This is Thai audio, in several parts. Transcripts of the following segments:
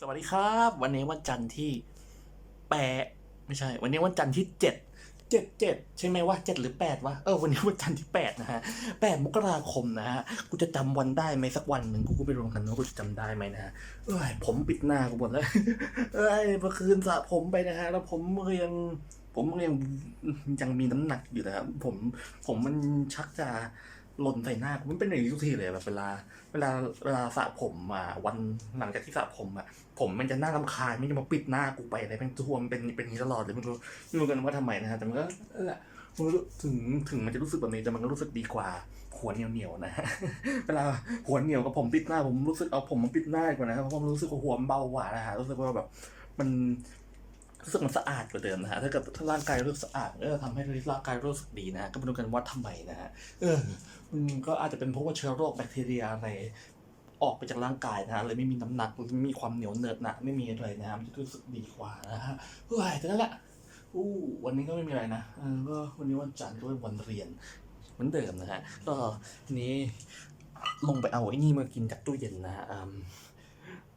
สวัสดีครับ วันนี้วันจันทร์ที่แปดไม่ใช่ วันนี้วันจันทร์ที่เจ็ดเจ็ดเจ็ดใช่ไหมว่าเจ็ดหรือแปดวะเออวันนี้วันจันทร์ที่แปดนะฮะแปดมกราคมนะฮะกูจะจำวันได้ไหมสักวันหนึ่งกูก็ไปลงกันว่ากูจะจำได้ไหมนะฮะเอ้ยผมปิดหน้ากูหมดแล้วเอ้ยเมื่อคืนสระผมไปนะฮะแล้วผมก็ยังผมก็ยังยังมีน้ำหนักอยู่นะครับผมผมมันชักจะ หล่นใส่หน้ากูมันเป็นอย่างนี้ทุกทีเลยแบบเวลา เวลาเวลาสระผมอะวันหลังจากที่สระผมอะผมมันจะหน่ารำคาญมันจะมาปิดหน้ากูไปอะไรเป็นทั่วมันเป็นเป็นอย่างนี้ตลอดเลยไม่รู้ไม่รู้กันว่าทำไมนะฮะแต่มันก็นั่นแหละมันรู้ถึงถึงมันจะรู้สึกแบบนี้แต่มันก็รู้สึกดีกว่าหัวเหนียวเหนียวนะฮะเวลาหัวเหนียวกับผมปิดหน้าผมรู้สึกเอาผมมาปิดหน้าดีกว่านะครับเพราะผมรู้สึกว่าหัวมันเบากว่านะฮะรู้สึกว่าแบบมัน รู้สึกมันสะอาดกว่าเดิมนะฮะถ้าเกิดถ้าร่างกายรู้สึกสะอาดก็จะทำให้ร่างกายรู้สึกดีนะฮะก็ม่รู้กันว่าทำไมนะฮะเออมันก็อาจจะเป็นเพราะว่าเชื้อโรคแบคทีเรียอะไรออกไปจากร่างกายนะฮะเลยไม่มีน้ำหนักไม่มีความเหนียวเนอะหนะไม่มีอะไรนะฮะมันจะรู้สึกดีกว่านะฮะเฮ้ยแต่นั่นแหละอู้วันนี้ก็ไม่มีอะไรนะเออก็วันนี้วันจันทร์ก็เป็นวันเรียนเหมือนเดิมนะฮะก็ทีนี้ลงไปเอาไอ้นี่มากินจากตู้เย็นนะฮะอืม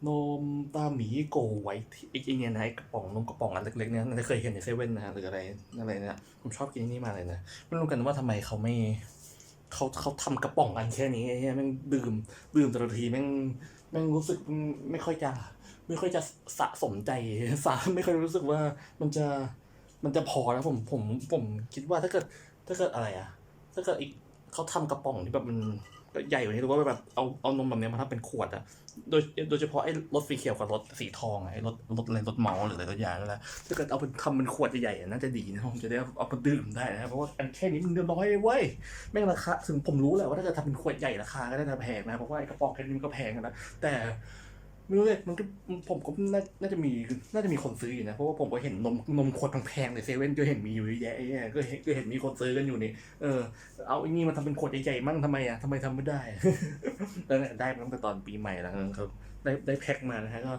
นมตาหมีโกไวที่ไอ้ไอ้เนี่ยนะไอ้กระป๋องนมกระป๋องอันเล็กๆเนี่ยน่าจะเคยเห็นในเซเว่นนะฮะหรืออะไรอะไรเนี่ยผมชอบกินนี่มาเลยนะไม่รู้กันว่าทำไมเขาไม่เขาเขาทำกระป๋องกันแค่นี้ไอ้เหี้ยแม่งดื่มดื่มแต่ละทีแม่งแม่งรู้สึกไม่ค่อยจะไม่ค่อยจะสะสมใจสะไม่ค่อยรู้สึกว่ามันจะมันจะพอแล้วผมผมผมคิดว่าถ้าเกิดถ้าเกิดอะไรอะถ้าเกิดอีก เขาทำกระป๋องที่แบบมันใหญ่กว่านี้หรือว่าแบบเอาเอานมแบบเนี้ยมาทำเป็นขวดอะโดยโดยเฉพาะไอ้รถสีเขียวกับรถสีทองอะไอ้รถรถอะไรรถเมาส์หรืออะไรตัวอย่างนั่นแหละถ้าเกิดเอาเป็นทำเป็นขวดใหญ่ๆอะน่าจะดีนะผมจะได้เอาเอามาดื่มได้นะเพราะว่าอันแค่นี้มันน้อยเว้ยแม่งราคาถึงผมรู้แหละว่าถ้าจะทำเป็นขวดใหญ่ราคาก็น่าจะแพงนะเพราะว่าไอ้กระป๋องแค่นี้มันก็แพงอะนะแต่ ไม่รู้เลยมันก็ผมก็น่าจะมีน่าจะมีคนซื้ออยู่นะ เพราะว่าผมก็เห็นนมนมขวดแพงๆในเซเว่นก็เห็นมีอยู่เยอะแยะไอ้เนี่ยก็เห็นก็เห็นมีคนซื้อกันอยู่นี่เออเอาไอ้นี่มาทำเป็นขวดใหญ่ๆมั่งทำไมอะทำไมทำไม่ได้แล้วเนี่ยได้มาตั้งแต่ตอนปีใหม่แล้วครับ ได้ได้แพ็คมานะฮะก็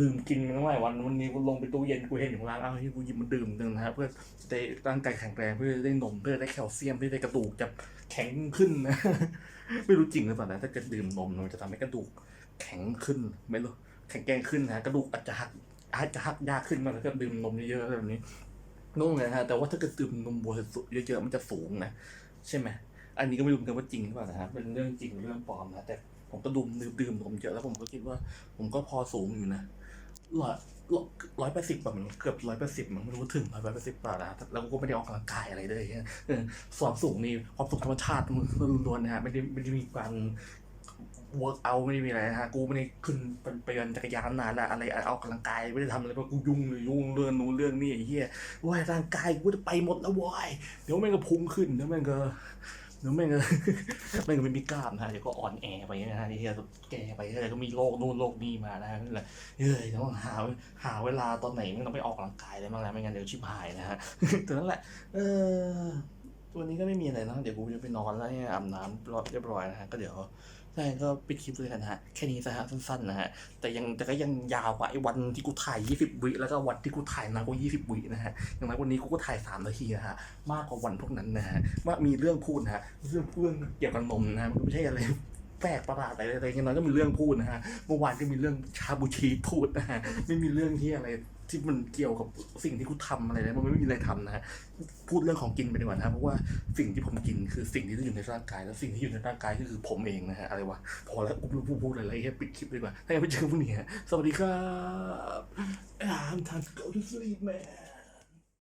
ลืมกินมาตั้งหลายวันวันนี้กูลงไปตู้เย็นกูเห็นอยู่ข้างล่างอ้าที่กูหยิบมาดื่มหนึ่งนะฮะเพื่อได้ร่างกายแข็งแรงเพื่อได้นมเพื่อได้แคลเซียมเพื่อได้กระดูกจะแข็งขึ้นนะไม่รู้จริงหรือเปล่านะถ้าเกิดดื่มนมมันจะทำให้กระดูก แข็งขึ้นไม่รู้แข็งแกร่งขึ้นนะกระดูกอาจจะหักอาจจะหักยากขึ้นมาแล้วก็ดื่มนมเยอะๆอะไรแบบนี้นุ่งเลยนะฮะแต่ว่าถ้าเกิดดื่มนมวัวเยอะๆมันจะสูงนะใช่ไหมอันนี้ก็ไม่รู้เหมือนกันว่าจริงหรือเปล่านะฮะเป็นเรื่องจริงหรือเรื่องปลอมนะแต่ผมก็ดื่มดื่มดื่มนมเยอะแล้วผมก็คิดว่า ผมก็พอสูงอยู่นะร้อยร้อยแปดสิบแบบมันเกือบร้อยแปดสิบมันไม่รู้ถึงร้อยแปดสิบเปล่านะแล้วก็ไม่ได้ออกกำลังกายอะไรเลยเออส่วนสูงนี่ความสูงธรรมชาติมันล้วนๆนะฮะไม่ได้ไม่ได้มีการ เวิร์กเอาไม่ได้มีอะไรนะฮะกูไม่ได้ขึ้นเป็นไปยนจักรยานนานละอะไรเอากำลังกายไม่ได้ทำอะไรเพราะกูยุ่งเลยยุ่งเรื่องนู้นเรื่องนี้ไอ้เหี้ยว่าร่างกายกูจะไปหมดแล้ววายเดี๋ยวแม่งก็พุงขึ้นเดี๋ยวแม่งก็เดี๋ยวแม่งก็แม่งก็ไม่มีกล้ามนะฮะเดี๋ยวก็อ่อนแอไปนะฮะไอ้เหี้ยแก่ไปอะไรก็มีโรคนู่นโรคนี่มานะฮะนั่นแหละเฮ้ยต้องหาหาเวลาตอนไหนมันต้องไปออกกำลังกายเลยบ้างแล้วไม่งั้นเดี๋ยวชิบหายนะฮะแต่นั่นแหละเออวันนี้ก็ไม่มีอะไรนะเดี๋ยวกูจะไปนอนแล้วเนี่ยอาบน้ำเรียบร้อยนะฮะก็เดี๋ยว ใช่ก็ปิดคลิปเลยนะฮะ แค่นี้นะฮะสั้นๆนะฮะ แต่ยังแต่ก็ยังยาวกว่าไอ้วันที่กูถ่าย 20 วิแล้วก็วันที่กูถ่ายนานกว่า 20 วินะฮะ อย่างไรวันนี้กูก็ถ่าย 3 นาทีนะฮะ มากกว่าวันพวกนั้นนะฮะว่ามีเรื่องพูดนะฮะ เรื่องเรื่องเกี่ยวกับนมนะฮะ มันไม่ใช่อะไร แปลกประหลาดอะไรอะไรอย่างเงี้ยน้อยก็มีเรื่องพูดนะฮะเมื่อวานก็มีเรื่องชาบูชีพูดนะฮะไม่มีเรื่องที่อะไรที่มันเกี่ยวกับสิ่งที่กูทำอะไรเลยมันไม่มีอะไรทำนะฮะพูดเรื่องของกินไปดีกว่านะเพราะว่าสิ่งที่ผมกินคือสิ่งที่อยู่ในร่างกาย แล้วสิ่งที่อยู่ในร่างกายก็คือผมเองนะฮะอะไรวะพอแล้วกูพูดพูดอะไรแค่ปิดคลิปดีกว่าถ้ายังไม่เจอพวกนี้สวัสดีครับ I'm time to go to sleep man